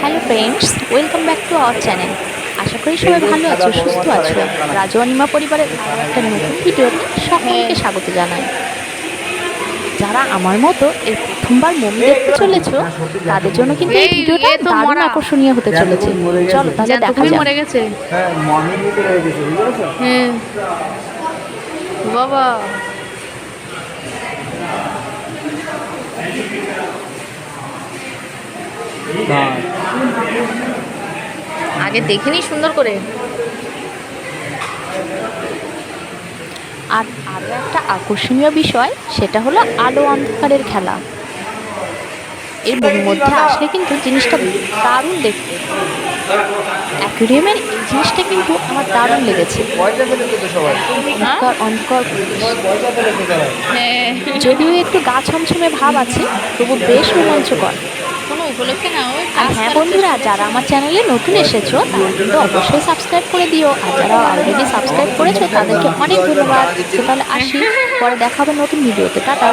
Hello friends welcome back to our channel আশা করি সবাই ভালো আছো সুস্থ আছো। রাজু অনিমা পরিবারের একটা নতুন ভিডিওতে সকলকে স্বাগত জানাই। যারা আমার মতো এই প্রথমবার মমি দেখতে চলেছো তাদের জন্য কিন্তু এই ভিডিওটা তো দারুণ আকর্ষণীয় হতে চলেছে। চলো তাহলে দেখা যাক। মরে গেছে। হ্যাঁ ভিতরে গেছে হ্যাঁ। বাবা। হ্যাঁ। আগে দেখিনি সুন্দর করে। আর আরও একটা আকর্ষণীয় বিষয়, সেটা হলো আলো অন্ধকারের খেলা। এর মধ্যে আসলে কিন্তু জিনিসটা দারুণ দেখতে। অ্যাকুরিয়ামের এই জিনিসটা কিন্তু আমার দারুণ লেগেছে। অন্ধকার অন্ধকার যদিও একটু গা ছমছমে ভাব আছে, তবু বেশ রোমাঞ্চকর। আর হ্যাঁ বন্ধুরা যারা আমার চ্যানেলে নতুন এসেছ তারা কিন্তু অবশ্যই সাবস্ক্রাইব করে দিও। আর যারা অলরেডি সাবস্ক্রাইব করেছ তাদেরকে অনেক ধন্যবাদ। তাহলে আসি পরে দেখাবো নতুন ভিডিওতে টাটা।